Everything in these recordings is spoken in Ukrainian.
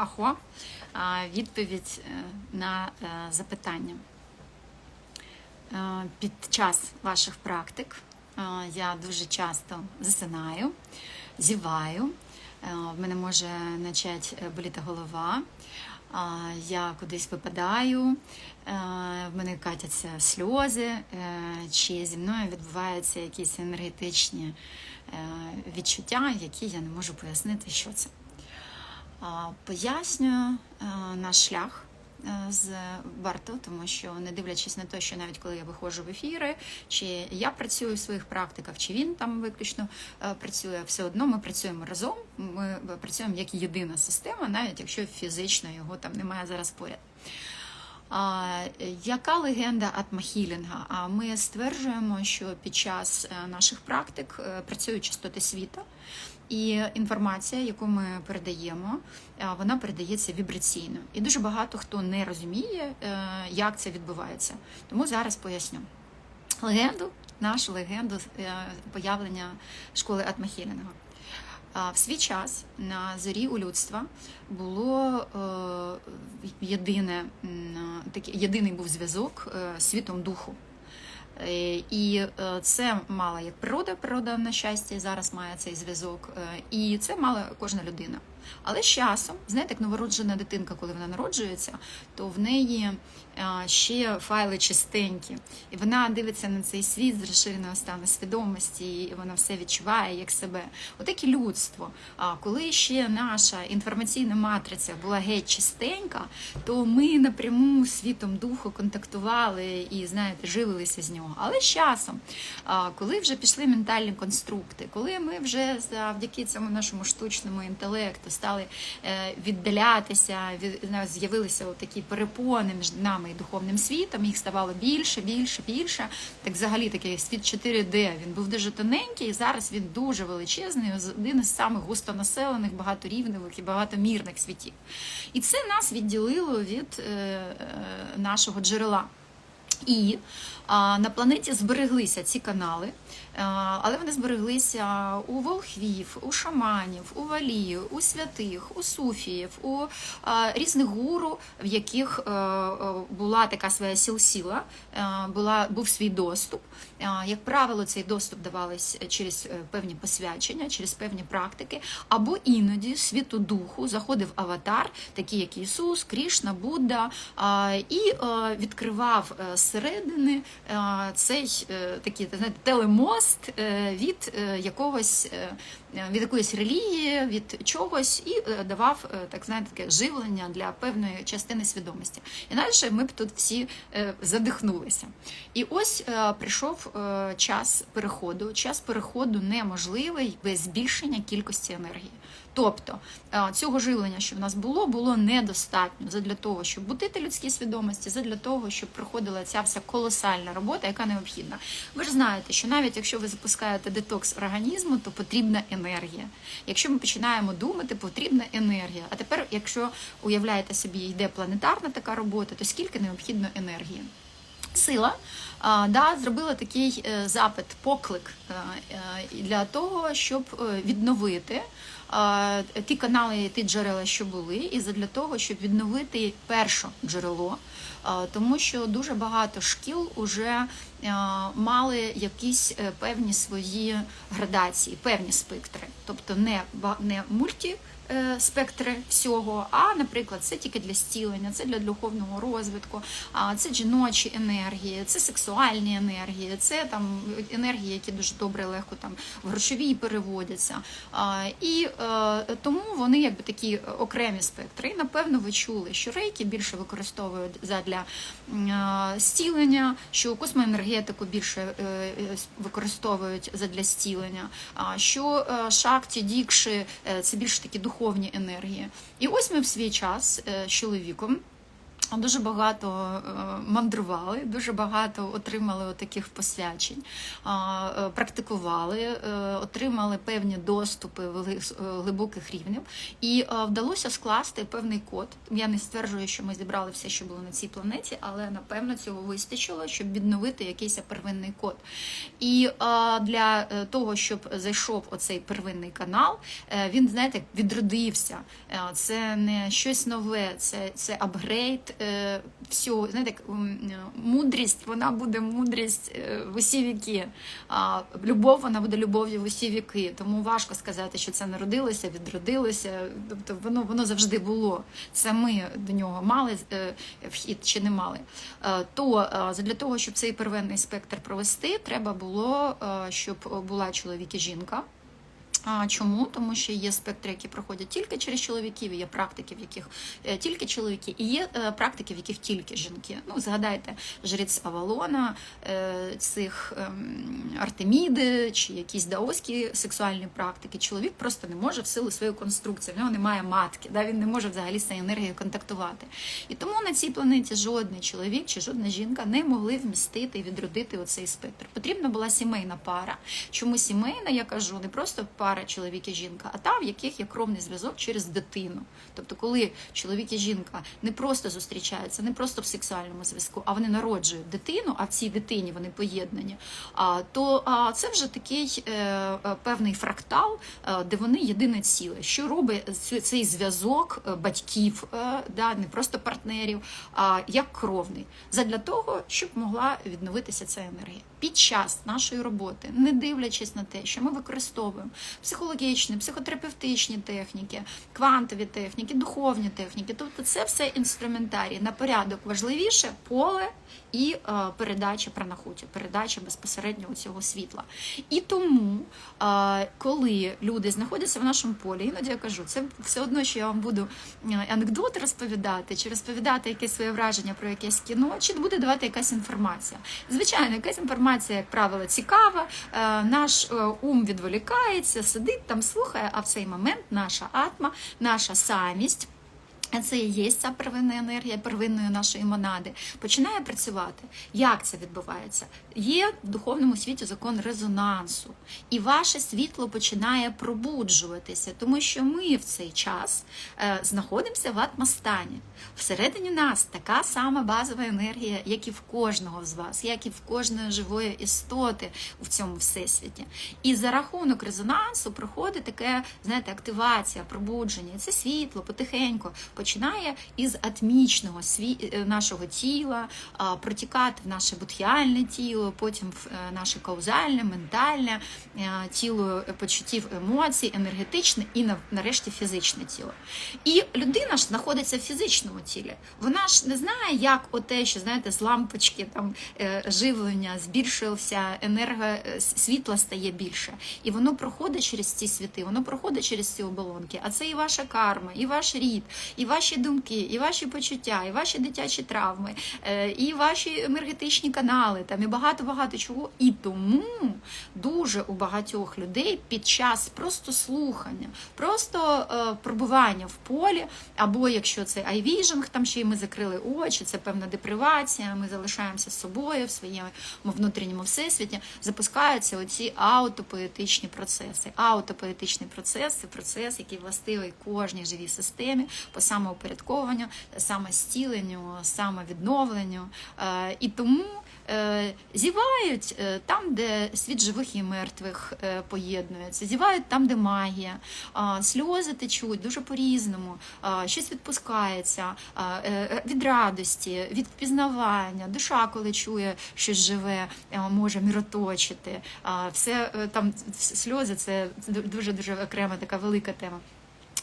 Ахо. Відповідь е, на е, запитання. Е, Під час ваших практик е, я дуже часто засинаю, зіваю. Е, В мене може почати боліти голова. Я кудись випадаю, е, в мене катяться сльози, е, чи зі мною відбуваються якісь енергетичні е, відчуття, які я не можу пояснити, що це. Пояснюю е, наш шлях е, з варто, тому що не дивлячись на те, що навіть коли я виходжу в ефіри, чи я працюю в своїх практиках, чи він там виключно е, працює, все одно ми працюємо разом. Ми працюємо як єдина система, навіть якщо фізично його там немає зараз поряд. Яка легенда атмахілінга? А ми стверджуємо, що під час е, наших практик е, працюють частоти світа, і інформація, яку ми передаємо, е, вона передається вібраційно. І дуже багато хто не розуміє, як це відбувається. Тому зараз поясню. Легенду, нашу легенду появлення школи атмахілінга. В свій час на зорі у людства було е, єдине, єдиний був зв'язок е, світом духу. Е, І це мала як природа, природа на щастя зараз має цей зв'язок, і це мала кожна людина. Але з часом, знаєте, як новороджена дитинка, коли вона народжується, то в неї ще файли чистенькі, і вона дивиться на цей світ з розширеною стану свідомості, і вона все відчуває як себе. Отаке людство. А коли ще наша інформаційна матриця була геть чистенька, то ми напряму світом духу контактували і, знаєте, живилися з нього. Але з часом, коли вже пішли ментальні конструкти, коли ми вже завдяки цьому нашому штучному інтелекту стали е, віддалятися, від з'явилися такі перепони між нами і духовним світом, їх ставало більше, більше, більше. Так взагалі такий світ 4D, він був дуже тоненький, і зараз він дуже величезний, один із самих густонаселених, багаторівневих і багатомірних світів. І це нас відділило від е, е, нашого джерела. І на планеті збереглися ці канали, але вони збереглися у волхвів, у шаманів, у валіїв, у святих, у суфіїв, у різних гуру, в яких е, е, була така своя сіл-сіла, е, була, був свій доступ. Як правило, цей доступ давались через е, певні посвячення, через певні практики, або іноді світу духу заходив аватар, такий як Ісус, Крішна, Будда, і е, відкривав е, зсередини е, цей е, такий знаєте, телемост е, від е, якогось. е, від якоїсь релігії, від чогось, і е, давав е, так знаєте, таке живлення для певної частини свідомості. Інакше ми б тут всі е, задихнулися. І ось е, прийшов е, час переходу. Час переходу неможливий без збільшення кількості енергії. Тобто е, цього живлення, що в нас було, було недостатньо задля того, щоб будити людські свідомості, задля того, щоб проходила ця вся колосальна робота, яка необхідна. Ви ж знаєте, що навіть якщо ви запускаєте детокс організму, то потрібна енергія. Якщо ми починаємо думати, потрібна енергія. А тепер, якщо уявляєте собі, йде планетарна така робота, то скільки необхідно енергії? Сила да, зробила такий е, запит, поклик е, е, для того, щоб відновити ті канали, ті джерела, що були, і для того, щоб відновити перше джерело. Е, Тому що дуже багато шкіл вже е, мали якісь е, певні свої градації, певні спектри, тобто не, не мульті е, спектри всього, а, наприклад, це тільки для стілення, це для духовного розвитку, це жіночі енергії, це сексуальні енергії, це там енергії, які дуже добре легко там в грошові переводяться. І е, тому вони якби такі окремі спектри. І напевно ви чули, що рейки більше використовують е, стілення, що космоенергетику більше е, е, використовують задля стілення, а що е, шакті, дікші це більше такі духовні енергії. І ось ми в свій час з чоловіком. Дуже багато е, мандрували, дуже багато отримали таких посвячень, е, практикували, е, отримали певні доступи глибоких рівнів, і вдалося скласти певний код. Я не стверджую, що ми зібрали все, що було на цій планеті, але напевно цього вистачило, щоб відновити якийсь первинний код. І для того, щоб зайшов оцей первинний канал, він, знаєте, відродився. Це не щось нове, це, це апгрейд е, всього. Знаєте, е, мудрість, вона буде мудрість е, в усі віки. Любов, вона буде любов'ю в усі віки. Тому важко сказати, що це народилося, відродилося. Тобто воно, воно завжди було. Це ми до нього мали вхід чи не мали. То е, для того, щоб цей первинний спектр провести, треба було, щоб була чоловік і жінка. А чому? Тому що є спектри, які проходять тільки через чоловіків, і є практики, в яких е, тільки чоловіки, і є е, практики, в яких тільки жінки. Ну, згадайте жриць Авалона, е, цих ем, Артеміди чи якісь даоські сексуальні практики. Чоловік просто не може в силу своєї конструкції, в нього немає матки, да? він не може взагалі з цією енергією контактувати. І тому на цій планеті жодний чоловік чи жодна жінка не могли вмістити і відродити оцей спектр. Потрібна була сімейна пара. Чому сімейна, я кажу, не просто пара чоловік і жінка, а та, в яких є кровний зв'язок через дитину. Тобто, коли чоловік і жінка не просто зустрічаються, не просто в сексуальному зв'язку, а вони народжують дитину, а в цій дитині вони поєднані, то це вже такий е, е, певний фрактал, е, де вони єдине ціле. Що робить цей зв'язок батьків, да, не просто партнерів, а як кровний, задля того, щоб могла відновитися ця енергія. Під час нашої роботи, не дивлячись на те, що ми використовуємо психологічні, психотерапевтичні техніки, квантові техніки, духовні техніки, тобто це все інструментарій на порядок важливіше поле і е, передача пранахуті, передача безпосередньо цього світла. І тому, е, коли люди знаходяться в нашому полі, іноді я кажу, це все одно, що я вам буду е, анекдоти розповідати, чи розповідати якесь своє враження про якесь кіно, чи буде давати якась інформація. Звичайно, якась інформація, як правило, цікава. е, Наш е, ум відволікається, сидить там, слухає, а в цей момент наша атма, наша самість. Це і є ця первинна енергія первинної нашої монади. Починає працювати. Як це відбувається? Є в духовному світі закон резонансу, і ваше світло починає пробуджуватися, тому що ми в цей час е, знаходимося в атмостані. Всередині нас така сама базова енергія, як і в кожного з вас, як і в кожної живої істоти в цьому всесвіті. І за рахунок резонансу проходить таке, знаєте, активація, пробудження. Це світло потихеньку починає із атмічного е, нашого тіла протікати в наше будхіальне тіло, потім в е, наше каузальне, ментальне е, тіло почуттів емоцій, енергетичне і нарешті фізичне тіло. І людина ж знаходиться в фізичному тілі. Вона ж не знає, як оте, що знаєте, з лампочки там е, живлення збільшився, енерго е, світла стає більше. І воно проходить через ці світи, воно проходить через ці оболонки. А це і ваша карма, і ваш рід, і ваші думки, і ваші почуття, і ваші дитячі травми, е, і ваші енергетичні канали, там і багато багато чого. І тому дуже у багатьох людей під час просто слухання, просто е, пробування в полі, або якщо це айвіжинг, там ще й ми закрили очі, це певна депривація, ми залишаємося з собою в своєму внутрішньому всесвіті, запускаються оці аутопоетичні процеси. Аутопоетичний процес це процес, який властивий кожній живій системі по самоупорядкованню, самостіленню, самовідновленню. Е, І тому е, зівають е, там, де світ живих і мертвих поєднується, зівають там, де магія, сльози течуть дуже по-різному, щось відпускається від радості, від впізнавання. Душа, коли чує щось живе, може міроточити. Все там сльози це дуже дуже окрема така велика тема.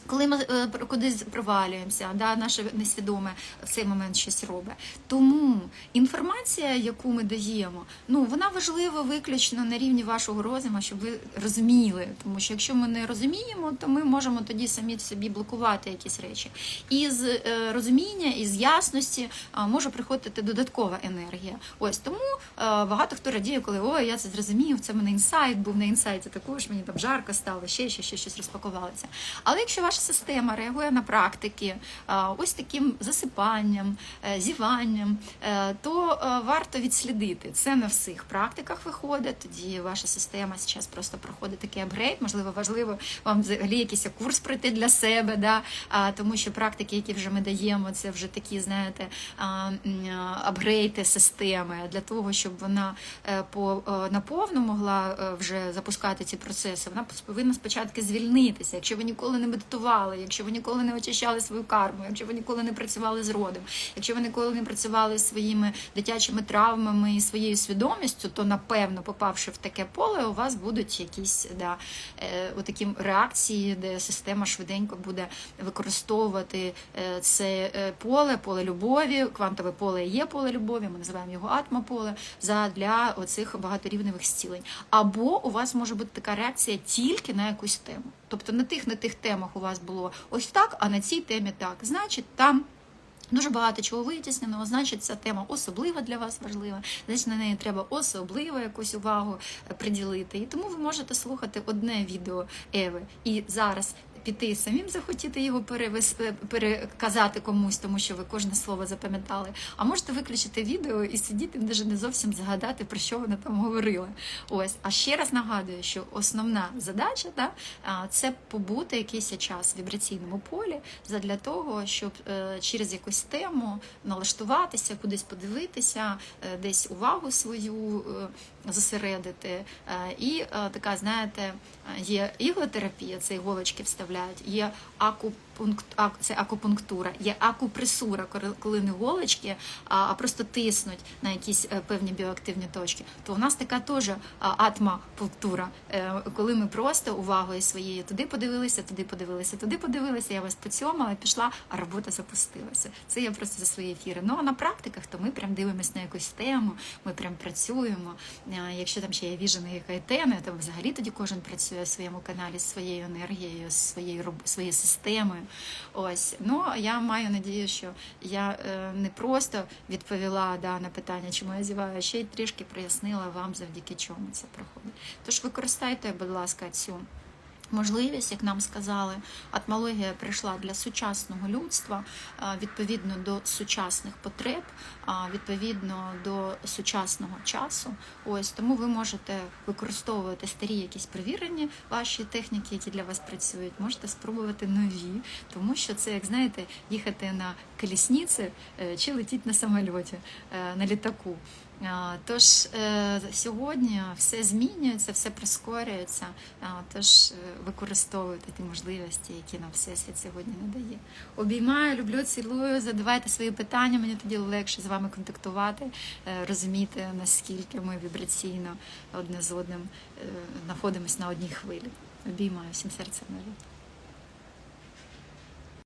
Коли ми е, кудись провалюємося, да, наше несвідоме в цей момент щось робить. Тому інформація, яку ми даємо, ну вона важлива виключно на рівні вашого розуму, щоб ви розуміли. Тому що якщо ми не розуміємо, то ми можемо тоді самі собі блокувати якісь речі. Із е, розуміння, із ясності а, може приходити додаткова енергія. Ось тому е, багато хто радіє, коли ой, я це зрозумів, це в мене інсайт був на інсайті також, мені там жарко стало, ще ще, ще щось розпакувалося. Але якщо ваша ваша система реагує на практики, ось таким засипанням, е, зіванням, е, то е, варто відслідити. Це на всіх практиках виходить. Тоді ваша система зараз просто проходить такий апгрейд. Можливо, важливо вам взагалі якийсь курс пройти для себе, да? тому що практики, які вже ми даємо, це вже такі, знаєте, а, апгрейди системи для того, щоб вона по наповну могла вже запускати ці процеси. Вона повинна спочатку звільнитися. Якщо ви ніколи не медитували, якщо ви ніколи не очищали свою карму, якщо ви ніколи не працювали з родом, якщо ви ніколи не працювали своїми дитячими травмами і своєю свідомістю, то напевно, попавши в таке поле, у вас будуть якісь да, е, отакі реакції, де система швиденько буде використовувати е, це е, поле, поле любові, квантове поле є поле любові, ми називаємо його атмополе, для оцих багаторівневих зцілень. Або у вас може бути така реакція тільки на якусь тему. Тобто на тих на тих темах у вас було ось так, а на цій темі так. Значить, там. Дуже багато чого витісненого, значить, ця тема особлива для вас важлива, значить на неї треба особливо якусь увагу приділити. І тому ви можете слухати одне відео Еви і зараз піти самим захотіти його переказати комусь, тому що ви кожне слово запам'ятали. А можете виключити відео і сидіти, навіть не зовсім згадати, про що вона там говорила. Ось, а ще раз нагадую, що основна задача да, це побути якийсь час в вібраційному полі задля того, щоб е, через якусь тему налаштуватися, кудись подивитися, е, десь увагу свою е, зосередити. Е, І е, така, знаєте, е, є іглотерапія, це іголочки вставляють, є акупункт, ак- це акупунктура, є акупресура, коли- не голочки, а просто тиснуть на якісь певні біоактивні точки. То у нас така теж атмапунктура, коли ми просто увагою своєю туди подивилися, туди подивилися, туди подивилися, я вас поцьомала, пішла, а робота запустилася. Це я просто за свої ефіри. Ну а на практиках, то ми прям дивимося на якусь тему, ми прям працюємо. Е, Якщо там ще є віжени і теми, то взагалі тоді кожен працює в своєму каналі з своєю енергією, з своєю своєю системою. Ось ну я маю надію, що я е, не просто відповіла да, на питання, чому я зіваю, а ще й трішки прояснила вам, завдяки чому це проходить. Тож використайте, будь ласка, цю. Можливість, як нам сказали, атмологія прийшла для сучасного людства відповідно до сучасних потреб, відповідно до сучасного часу. Ось тому ви можете використовувати старі якісь перевірені ваші техніки, які для вас працюють. Можете спробувати нові, тому що це, як знаєте, їхати на колісниці е, чи летіти на самольоті, е, на літаку. Тож е, сьогодні все змінюється, все прискорюється. Тож е, використовуйте ті можливості, які нам всесвіт сьогодні надає. Обіймаю, люблю, цілую. Задавайте свої питання. Мені тоді легше з вами контактувати, е, розуміти наскільки ми вібраційно одне з одним знаходимося на одній хвилі. Обіймаю всім серцем.